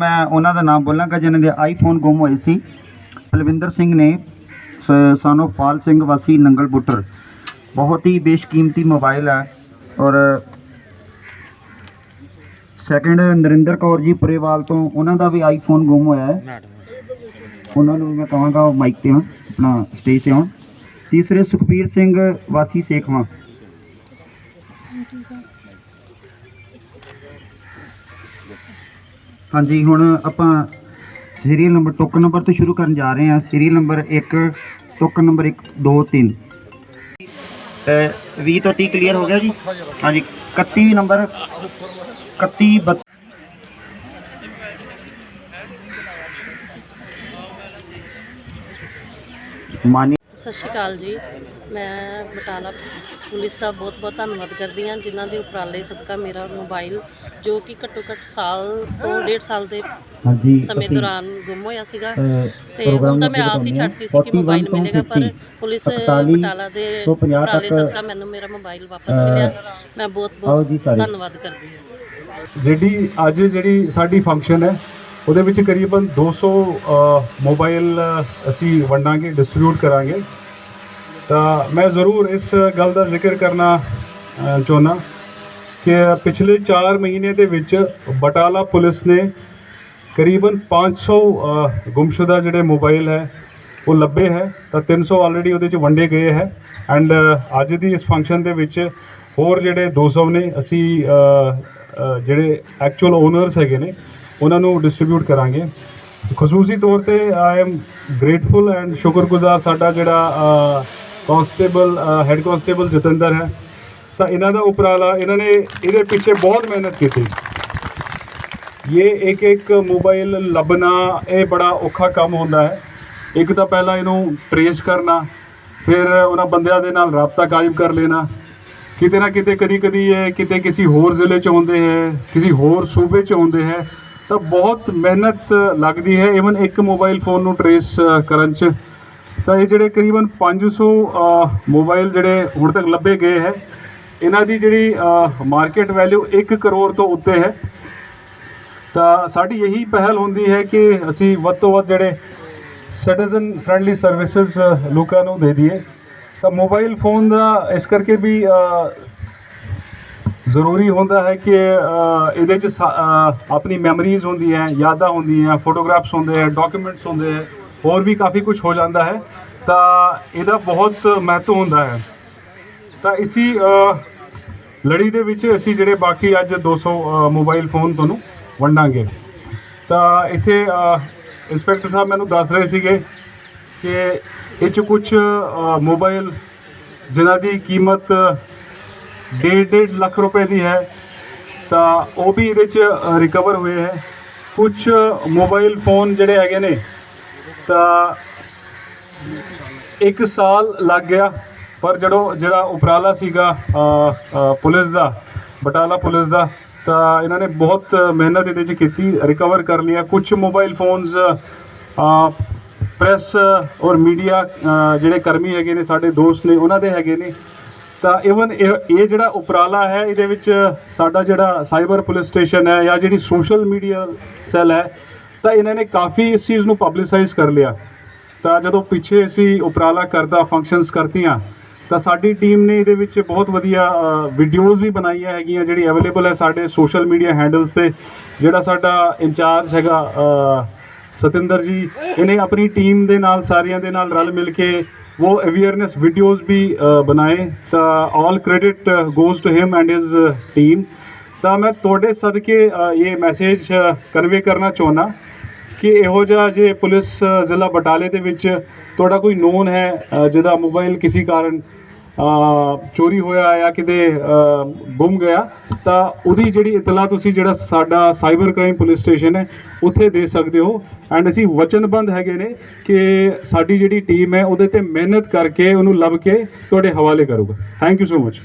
ਮੈਂ ਉਹਨਾਂ ਦਾ ਨਾਮ ਬੋਲਾਂਗਾ, ਜਿਨ੍ਹਾਂ ਦੇ ਆਈਫੋਨ ਗੁੰਮ ਹੋਏ ਸੀ। ਬਲਵਿੰਦਰ ਸਿੰਘ ਨੇ ਸਾਨੂੰ ਪਾਲ ਸਿੰਘ ਵਾਸੀ ਨੰਗਲ ਬੁੱਟਰ। ਬਹੁਤ ਹੀ ਬੇਸ਼ਕੀਮਤੀ ਮੋਬਾਈਲ ਹੈ ਔਰ ਸੈਕੰਡ ਨਰਿੰਦਰ ਕੌਰ ਜੀ ਪੁਰੇਵਾਲ ਤੋਂ ਉਹਨਾਂ ਦਾ ਵੀ ਆਈਫੋਨ ਗੁੰਮ ਹੋਇਆ ਹੈ। ਉਹਨਾਂ ਨੂੰ ਵੀ ਮੈਂ ਕਹਾਂਗਾ ਉਹ ਮਾਈਕ ਤੇ ਆਉਣ, ਆਪਣਾ ਸਟੇਜ ਤੇ ਆਉਣ। ਤੀਸਰੇ ਸੁਖਬੀਰ ਸਿੰਘ ਵਾਸੀ ਸੇਖਵਾਂ। ਹਾਂਜੀ, ਹੁਣ ਆਪਾਂ ਸੀਰੀਅਲ ਨੰਬਰ ਟੋਕਨ ਨੰਬਰ ਤੋਂ ਸ਼ੁਰੂ ਕਰਨ ਜਾ ਰਹੇ ਹਾਂ। ਸੀਰੀਅਲ ਨੰਬਰ 1 ਟੋਕਨ ਨੰਬਰ 1 2 3 20 ਤੋਂ 30 ਕਲੀਅਰ ਹੋ ਗਿਆ ਜੀ? ਹਾਂਜੀ 31 ਨੰਬਰ 31 ਬੱਤ- ਮਾਨੀ ਸਤਿ ਸ਼੍ਰੀ ਅਕਾਲ ਜੀ ਮੈਂ ਬਟਾਲਾ ਪੁਲਿਸ ਦਾ ਬਹੁਤ ਬਹੁਤ ਧੰਨਵਾਦ ਕਰਦੀ ਹਾਂ ਜਿਨ੍ਹਾਂ ਦੇ ਉਪਰਾਲੇ ਸਦਕਾ ਮੇਰਾ ਮੋਬਾਈਲ ਜੋ ਕਿ ਘੱਟੋ ਘੱਟ ਸਾਲ ਤੋਂ ਡੇਢ ਸਾਲ ਦੇ ਸਮੇਂ 31, ਦੌਰਾਨ ਗੁੰਮ ਹੋਇਆ ਸੀਗਾ ਤੇ ਹੁਣ ਤਾਂ ਮੈਂ ਆਸ ਹੀ। ਛੱਡਤੀ ਸੀ ਕਿ ਮੋਬਾਈਲ 41 ਤੋਂ ਮਿਲੇਗਾ ਪਰ 50, ਪੁਲਿਸ 41 ਬਟਾਲਾ ਦੇ ਤੋਂ 50 ਉਪਰਾਲੇ ਸਦਕਾ ਮੈਨੂੰ ਮੇਰਾ ਮੋਬਾਈਲ ਵਾਪਸ ਮਿਲਿਆ ਮੈਂ ਬਹੁਤ ਆਓ ਜੀ ਬਹੁਤ ਸਾਰੇ। ਧੰਨਵਾਦ ਕਰਦੀ ਹਾਂ ਜਿਹੜੀ ਅੱਜ ਜਿਹੜੀ ਸਾਡੀ ਫੰਕਸ਼ਨ ਹੈ ਉਹਦੇ ਵਿੱਚ ਕਰੀਬਨ 200 ਅ, ਮੋਬਾਈਲ ਅਸੀਂ ਵੰਡਾਂਗੇ ਡਿਸਟ੍ਰੀਬਿਊਟ ਕਰਾਂਗੇ। ਤਾਂ ਮੈਂ ਜ਼ਰੂਰ ਇਸ ਗੱਲ ਦਾ ਜ਼ਿਕਰ ਕਰਨਾ ਚਾਹੁੰਦਾ ਕਿ ਪਿਛਲੇ 4 ਮਹੀਨੇ ਦੇ ਵਿੱਚ ਬਟਾਲਾ ਪੁਲਿਸ ਨੇ ਕਰੀਬਨ 500 ਅ, ਗੁੰਮਸ਼ੁਦਾ ਜਿਹੜੇ ਮੋਬਾਈਲ ਹੈ ਉਹ ਲੱਭੇ ਹੈ। ਤਾਂ 300 ਆਲਰੇਡੀ ਉਹਦੇ ਚ ਵੰਡੇ ਗਏ ਹੈ। ਐਂਡ ਅੱਜ ਦੀ ਇਸ ਫੰਕਸ਼ਨ ਦੇ ਵਿੱਚ ਹੋਰ ਜਿਹੜੇ 200 ਨੇ ਅਸੀਂ ਜਿਹੜੇ ਐਕਚੁਅਲ ਓਨਰਸ ਹੈਗੇ ਨੇ ਉਹਨਾਂ ਨੂੰ ਡਿਸਟ੍ਰੀਬਿਊਟ ਕਰਾਂਗੇ। ਖਸੂਸੀ ਤੌਰ ਤੇ ਆਈ ਐਮ ਗ੍ਰੇਟਫੁਲ ਐਂਡ ਸ਼ੁਕਰਗੁਜ਼ਾਰ ਸਾਡਾ ਜਿਹੜਾ ਕਾਂਸਟੇਬਲ ਹੈੱਡ ਕਾਂਸਟੇਬਲ ਜਤਿੰਦਰ ਹੈ। ਤਾਂ ਇਹਨਾਂ ਦਾ ਉਪਰਾਲਾ, ਇਹਨਾਂ ਨੇ ਇਹਦੇ ਪਿੱਛੇ ਬਹੁਤ ਮਿਹਨਤ ਕੀਤੀ। ਇਹ ਇੱਕ ਇੱਕ ਮੋਬਾਈਲ ਲੱਭਣਾ, ਇਹ ਬੜਾ ਔਖਾ ਕੰਮ ਹੁੰਦਾ ਹੈ। ਇੱਕ ਤਾਂ ਪਹਿਲਾਂ ਇਹਨੂੰ ਟਰੇਸ ਕਰਨਾ, ਫਿਰ ਉਹਨਾਂ ਬੰਦਿਆਂ ਦੇ ਨਾਲ ਰਾਬਤਾ ਕਾਇਮ ਕਰ ਲੈਣਾ। ਕਿਤੇ ਨਾ ਕਿਤੇ ਕਦੀ ਕਦੀ ਇਹ ਕਿਤੇ ਕਿਸੇ ਹੋਰ ਜ਼ਿਲ੍ਹੇ ਚ ਹੁੰਦੇ ਹੈ, ਕਿਸੇ ਹੋਰ ਸੂਬੇ ਚ ਹੁੰਦੇ ਹੈ। ਤਾਂ ਬਹੁਤ ਮਿਹਨਤ ਲੱਗਦੀ ਹੈ। ਇਵਨ ਇੱਕ ਮੋਬਾਈਲ ਫੋਨ ਨੂੰ ਟਰੇਸ ਕਰਨ ਚ। ਤਾਂ ਇਹ ਜਿਹੜੇ ਕਰੀਬਨ 500 ਅ, ਮੋਬਾਈਲ ਜਿਹੜੇ ਹੁਣ ਤੱਕ ਲੱਭੇ ਗਏ ਹੈ ਇਹਨਾਂ ਦੀ ਜਿਹੜੀ ਮਾਰਕੀਟ ਵੈਲਿਊ 1 ਕਰੋੜ ਤੋਂ ਉੱਤੇ ਹੈ। ਤਾਂ ਸਾਡੀ ਇਹੀ ਪਹਿਲ ਹੁੰਦੀ ਹੈ ਕਿ ਅਸੀਂ ਵੱਧ ਤੋਂ ਵੱਧ ਜਿਹੜੇ ਸਿਟੀਜ਼ਨ ਫ੍ਰੈਂਡਲੀ ਸਰਵਿਸਿਜ਼ ਲੋਕਾਂ ਨੂੰ ਦੇ ਦਈਏ। ਤਾਂ ਮੋਬਾਈਲ ਫੋਨ ਦਾ ਇਸ ਕਰਕੇ ਵੀ ਜ਼ਰੂਰੀ ਹੁੰਦਾ ਹੈ ਕਿ ਇਹਦੇ ਚ ਸਾ- ਆਪਣੀ ਮੈਮਰੀਜ਼ ਹੁੰਦੀਆਂ ਯਾਦਾਂ ਹੁੰਦੀਆਂ ਫੋਟੋਗ੍ਰਾਫਸ ਹੁੰਦੇ ਹੈ ਡਾਕੂਮੈਂਟਸ ਹੁੰਦੇ ਹੈ ਹੋਰ ਵੀ ਕਾਫੀ ਕੁਝ ਹੋ ਜਾਂਦਾ ਹੈ। ਤਾਂ ਇਹਦਾ ਬਹੁਤ ਮਹੱਤਵ ਹੁੰਦਾ ਹੈ। ਤਾਂ ਇਸੀ ਲੜੀ ਦੇ ਵਿੱਚ ਅਸੀਂ ਜਿਹੜੇ ਬਾਕੀ ਅੱਜ 200 ਅ, ਮੋਬਾਈਲ ਫੋਨ ਤੁਹਾਨੂੰ ਵੰਡਾਂਗੇ। ਤਾਂ ਇੱਥੇ ਇੰਸਪੈਕਟਰ ਸਾਹਿਬ ਮੈਨੂੰ ਦੱਸ ਰਹੇ ਸੀਗੇ ਕਿ ਇਹ ਚ ਕੁਝ ਮੋਬਾਈਲ ਜਿਨ੍ਹਾਂ ਦੀ ਕੀਮਤ ਡੇਢ ਡੇਢ ਲੱਖ ਰੁਪਏ ਦੀ ਹੈ। ਤਾਂ ਉਹ ਵੀ ਇਹਦੇ ਚ ਰਿਕਵਰ ਹੋਏ ਹੈ। ਕੁਝ ਮੋਬਾਈਲ ਫੋਨ ਜਿਹੜੇ ਹੈਗੇ ਨੇ, ਤਾਂ ਇੱਕ ਸਾਲ ਲੱਗ ਗਿਆ। ਪਰ ਜਦੋਂ, ਜਿਹੜਾ ਉਪਰਾਲਾ ਸੀਗਾ ਪੁਲਿਸ ਦਾ, ਬਟਾਲਾ ਪੁਲਿਸ ਦਾ, ਤਾਂ ਇਹਨਾਂ ਨੇ ਬਹੁਤ ਮਿਹਨਤ ਇਹਦੇ 'ਚ ਕੀਤੀ ਰਿਕਵਰ ਕਰ ਲਿਆ। ਕੁਝ ਮੋਬਾਈਲ ਫੋਨਸ ਪ੍ਰੈਸ ਔਰ ਮੀਡੀਆ ਜਿਹੜੇ ਕਰਮੀ ਹੈਗੇ ਨੇ, ਸਾਡੇ ਦੋਸਤ ਨੇ, ਉਹਨਾਂ ਦੇ ਹੈਗੇ ਨੇ। ਤਾਂ ਇਵਨ ਇਹ ਜਿਹੜਾ ਉਪਰਾਲਾ ਹੈ, ਇਹਦੇ ਵਿੱਚ ਸਾਡਾ ਜਿਹੜਾ ਸਾਈਬਰ ਪੁਲਿਸ ਸਟੇਸ਼ਨ ਹੈ ਜਾਂ ਜਿਹੜੀ ਸੋਸ਼ਲ ਮੀਡੀਆ ਸੈੱਲ ਹੈ, ਤਾਂ ਇਹਨਾਂ ਨੇ ਕਾਫੀ ਇਸ ਚੀਜ਼ ਨੂੰ ਪਬਲਿਸਾਈਜ਼ ਕਰ ਲਿਆ। ਤਾਂ ਜਦੋਂ ਪਿੱਛੇ ਅਸੀਂ ਉਪਰਾਲਾ ਕਰਦਾ ਫੰਕਸ਼ਨਸ ਕਰਤੀਆਂ, ਤਾਂ ਸਾਡੀ ਟੀਮ ਨੇ ਇਹਦੇ ਵਿੱਚ ਬਹੁਤ ਵਧੀਆ ਵੀਡੀਓਜ਼ ਵੀ ਬਣਾਈਆਂ ਹੈਗੀਆਂ, ਜਿਹੜੀ ਅਵੇਲੇਬਲ ਹੈ ਸਾਡੇ ਸੋਸ਼ਲ ਮੀਡੀਆ ਹੈਂਡਲਸ ਤੇ, ਜਿਹੜਾ ਸਾਡਾ ਇੰਚਾਰਜ ਹੈਗਾ ਸਤਿੰਦਰ ਜੀ, ਇਹਨੇ ਆਪਣੀ ਟੀਮ ਦੇ ਨਾਲ, ਸਾਰਿਆਂ ਦੇ ਨਾਲ ਰਲ ਮਿਲ ਕੇ ਉਹ ਅਵੇਅਰਨੈਸ ਵੀਡੀਓਜ਼ ਵੀ ਬਣਾਏ ਤਾਂ all credit goes to him and his team ਤਾਂ ਮੈਂ ਤੁਹਾਡੇ ਸਦਕੇ ਇਹ ਮੈਸੇਜ ਕਨਵੇ ਕਰਨਾ ਚਾਹੁੰਦਾ ਕਿ ਇਹੋ ਜਿਹਾ ਜੇ ਪੁਲਿਸ ਜ਼ਿਲ੍ਹਾ ਬਟਾਲੇ ਦੇ ਵਿੱਚ ਤੁਹਾਡਾ ਕੋਈ ਨੋਨ ਹੈ ਜਿਹਦਾ ਮੋਬਾਈਲ ਕਿਸੇ ਕਾਰਨ ਚੋਰੀ ਹੋਇਆ ਜਾਂ ਕਿਤੇ ਗੁੰਮ ਗਿਆ, ਤਾਂ ਉਹਦੀ ਜਿਹੜੀ ਇਤਲਾ ਤੁਸੀਂ ਜਿਹੜਾ ਸਾਡਾ ਸਾਈਬਰ ਕ੍ਰਾਈਮ ਪੁਲਿਸ ਸਟੇਸ਼ਨ ਹੈ, ਉੱਥੇ ਦੇ ਸਕਦੇ ਹੋ। ਐਂਡ ਅਸੀਂ ਵਚਨਬੰਦ ਹੈਗੇ ਨੇ ਕਿ ਸਾਡੀ ਜਿਹੜੀ ਟੀਮ ਹੈ, ਉਹਦੇ ਤੇ ਮਿਹਨਤ ਕਰਕੇ ਉਹਨੂੰ ਲੱਭ ਕੇ ਤੁਹਾਡੇ ਹਵਾਲੇ ਕਰੂਗਾ। Thank you so much